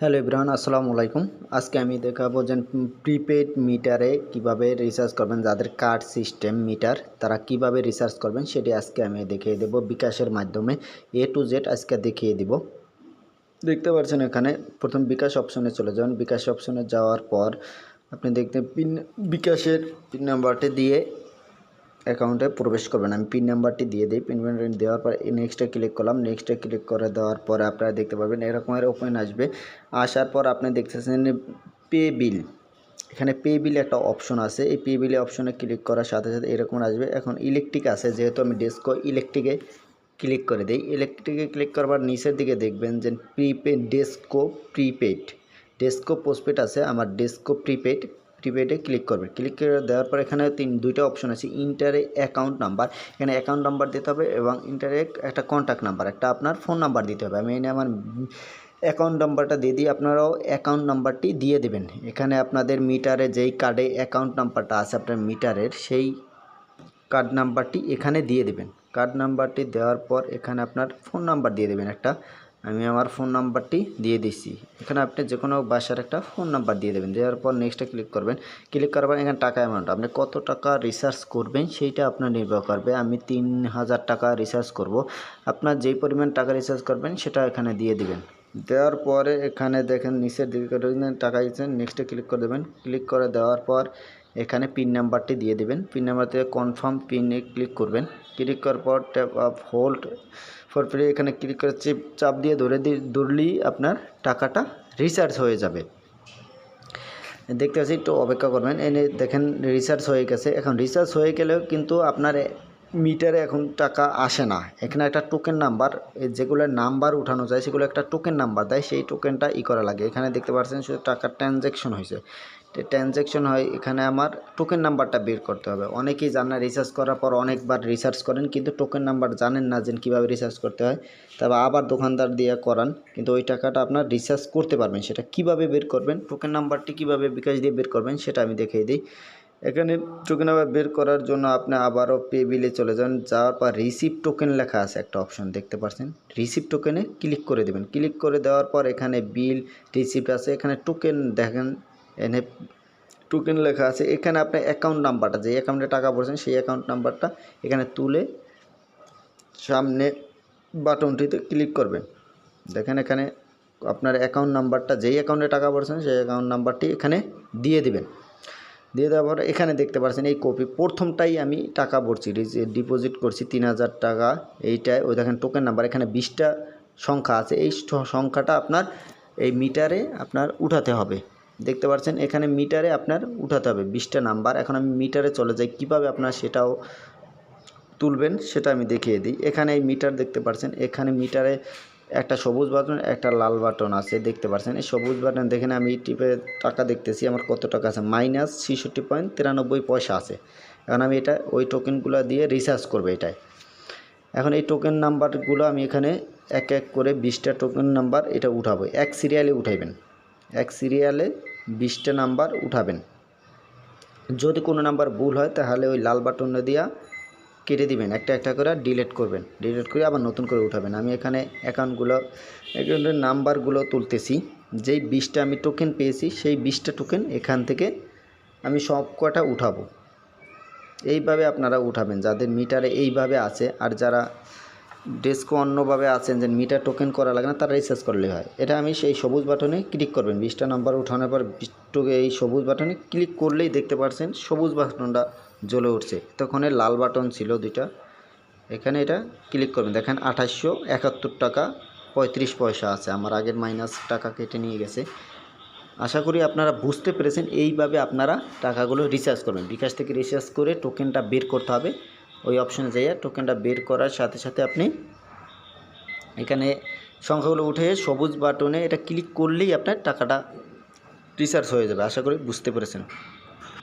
Hello ইব্রাহান আসসালামু আলাইকুম। আজকে আমি দেখাবো যে প্রিপেড মিটারে কীভাবে রিচার্জ করবেন, যাদের কার্ড সিস্টেম মিটার তারা কীভাবে রিচার্জ করবেন সেটি আজকে আমি দেখিয়ে দেব বিকাশের মাধ্যমে। এ টু জেড আজকে দেখিয়ে দিব। দেখতে পাচ্ছেন এখানে, প্রথম বিকাশ অপশনে চলে যান। বিকাশ অপশনে যাওয়ার পর আপনি দেখতে পিন, বিকাশের পিন নাম্বারটি দিয়ে অ্যাকাউন্টে প্রবেশ করবেন। আমি পিন নাম্বারটি দিয়ে দিই। পিন নাম্বারটি দেওয়ার পর নেক্সটে ক্লিক করলাম। নেক্সটে ক্লিক করে দেওয়ার পরে আপনারা দেখতে পাবেন এরকমের ওপেন আসবে। আসার পর আপনি দেখতেছেন পে বিল এখানে পে বিল একটা অপশন আছে। এই পে বিলে অপশনে ক্লিক করার সাথে সাথে এরকম আসবে। এখন ইলেকট্রিক আছে। যেহেতু আমি ডেস্কো ইলেকট্রিকে ক্লিক করে দিই। ইলেকট্রিকে ক্লিক করবার নিচের দিকে দেখবেন যে prepaid DESCO prepaid DESCO postpaid আছে। আমার ডেস্কো প্রিপেড প্রিপেডে ক্লিক করবেন ক্লিক করে দেওয়ার পর এখানে তিন, দুইটা অপশন আছে ইন্টারে অ্যাকাউন্ট নাম্বার এখানে অ্যাকাউন্ট নাম্বার দিতে হবে এবং ইন্টারে একটা কন্ট্যাক্ট নাম্বার একটা আপনার ফোন নাম্বার দিতে হবে। আমি এনে আমার অ্যাকাউন্ট নাম্বারটা দিয়ে দিই, আপনারাও অ্যাকাউন্ট নাম্বারটি দিয়ে দেবেন। এখানে আপনাদের মিটারে যেই কার্ডে অ্যাকাউন্ট নাম্বারটা আছে, আপনার মিটারের সেই কার্ড নাম্বারটি এখানে দিয়ে দেবেন। কার্ড নাম্বারটি দেওয়ার পর এখানে আপনার ফোন নাম্বার দিয়ে দেবেন একটা আমি আমার ফোন নাম্বারটি দিয়ে দিচ্ছি এখানে আপনি যে কোনো বাসার একটা ফোন নাম্বার দিয়ে দেবেন। দেওয়ার পর নেক্সটে ক্লিক করবেন। ক্লিক করার পর এখানে টাকা অ্যামাউন্ট আপনি কত টাকা রিচার্জ করবেন সেইটা আপনার নির্ভর করবে। আমি তিন হাজার টাকা রিচার্জ করব। আপনার যেই পরিমাণ টাকা রিচার্জ করবেন সেটা এখানে দিয়ে দিবেন। দেওয়ার পরে এখানে দেখেন নিচের দিকে টাকা দিচ্ছেন নেক্সটে ক্লিক করে দেবেন। ক্লিক করে দেওয়ার পর এখানে পিন নাম্বারটি দিয়ে দিবেন। পিন নাম্বার থেকে কনফার্ম পিনে ক্লিক করবেন। ক্লিক করার পর tap up hold for free এখানে ক্লিক করে চিপ চাপ দিয়ে ধরে ধরলেই আপনার টাকাটা রিচার্জ হয়ে যাবে। দেখতে পাচ্ছি, একটু অপেক্ষা করবেন। এনে দেখেন রিচার্জ হয়ে গেছে। এখন রিচার্জ হয়ে গেলেও কিন্তু আপনার মিটারে এখন টাকা আসে না। এখানে একটা টোকেন নাম্বার যেগুলো নাম্বার উঠানো যায়, সেগুলো একটা টোকেন নাম্বার দেয়, সেই টোকেনটা ই করা লাগে। এখানে দেখতে পাচ্ছেন শুধু টাকার ট্রানজ্যাকশন হয়েছে। ট্রানজ্যাকশন হয়, এখানে আমার টোকেন নাম্বারটা বের করতে হবে। অনেকেই জানেন রিচার্জ করার পর অনেকবার রিচার্জ করেন, কিন্তু টোকেন নাম্বার জানেন না যে কীভাবে রিচার্জ করতে হয়। তবে আবার দোকানদার দিয়ে করান, কিন্তু ওই টাকাটা আপনার রিচার্জ করতে পারবেন। সেটা কীভাবে বের করবেন টোকেন নাম্বারটি কীভাবে বিকাশ দিয়ে বের করবেন, সেটা আমি দেখিয়ে দিই। এখানে টোকেন নাম্বার বের করার জন্য আপনি আবারও পে বিলে চলে যান, যাওয়ার পর রিসিভ টোকেন লেখা আছে একটা অপশন দেখতে পাচ্ছেন রিসিভ টোকেনে ক্লিক করে দেবেন। ক্লিক করে দেওয়ার পর এখানে বিল রিসিপ্ট আছে, এখানে টোকেন দেখেন এনে টোকেন লেখা আছে। এখানে আপনার অ্যাকাউন্ট নাম্বারটা যে অ্যাকাউন্টে টাকা পড়েছেন সেই অ্যাকাউন্ট নাম্বারটা এখানে তুলে সামনে বাটনটিতে ক্লিক করবেন। দেখেন এখানে আপনার অ্যাকাউন্ট নাম্বারটা যেই অ্যাকাউন্টে টাকা পড়েছেন সেই অ্যাকাউন্ট নাম্বারটি এখানে দিয়ে দিবেন। দিয়ে দেওয়ার পর এখানে দেখতে পাচ্ছেন এই কপি। প্রথমটাই আমি টাকা ভরছি ডিপোজিট করছি তিন হাজার টাকা এইটায় ওই দেখেন টোকেন নাম্বার এখানে বিশটা সংখ্যা আছে। এই সংখ্যাটা আপনার এই মিটারে আপনার উঠাতে হবে। দেখতে পাচ্ছেন এখানে মিটারে আপনার উঠাতে হবে বিশটা নাম্বার। এখন আমি মিটারে চলে যাই, কীভাবে আপনার সেটাও তুলবেন সেটা আমি দেখিয়ে দিই। এখানে এই মিটার দেখতে পাচ্ছেন এখানে মিটারে একটা সবুজ বাটন, একটা লাল বাটন আছে, দেখতে পাচ্ছেন এই সবুজ বাটন দেখেন, আমি টিপে টাকা দেখতেছি, আমার কত টাকা আছে? মাইনাস ছিষট্টি পয়েন্ট তিরানব্বই পয়সা আছে। এখন আমি এটা, ওই টোকেনগুলো দিয়ে রিচার্জ করব এটাই এখন এই টোকেন নাম্বারগুলো আমি এখানে এক এক করে বিশটা টোকেন নাম্বার এটা উঠাবো। এক সিরিয়ালে উঠাইবেন। এক সিরিয়ালে বিশটা নাম্বার উঠাবেন। যদি কোনো নাম্বার ভুল হয়, তাহলে ওই লাল বাটনে দিয়া কেটে দিবেন, একটা একটা করে ডিলেট করবেন। ডিলেট করে আবার নতুন করে উঠাবেন। আমি এখানে অ্যাকাউন্টগুলো অ্যাকাউন্টের নাম্বারগুলো তুলতেছি। যেই বিশটা আমি টোকেন পেয়েছি, সেই বিশটা টোকেন এখান থেকে আমি সব কটা উঠাবো। এইভাবে আপনারা উঠাবেন। যাদের মিটারে এইভাবে আছে, আর যারা ডেস্কো অন্যভাবে আছেন, যে মিটার টোকেন করা লাগে না, তারা রিচার্জ করলে হয়। এটা আমি সেই সবুজ বাটনে ক্লিক করবেন। বিশটা নাম্বার উঠানোর পর এই সবুজ বাটনে ক্লিক করলেই দেখতে পাচ্ছেন সবুজ বাটনটা জ্বলে উঠছে। তখন লাল বাটন ছিল দুইটা। এখানে এটা ক্লিক করবেন। দেখেন আঠাশশো একাত্তর টাকা পঁয়ত্রিশ পয়সা আছে। আমার আগের মাইনাস টাকা কেটে নিয়ে গেছে। আশা করি আপনারা বুঝতে পেরেছেন। এইভাবে আপনারা টাকাগুলো রিচার্জ করবেন। বিকাশ থেকে রিচার্জ করে টোকেনটা বের করতে হবে। ওই অপশানে যাইয়া টোকেনটা বের করার সাথে সাথে আপনি এখানে সংখ্যাগুলো উঠে সবুজ বাটনে এটা ক্লিক করলেই আপনার টাকাটা রিচার্জ হয়ে যাবে। আশা করি বুঝতে পেরেছেন।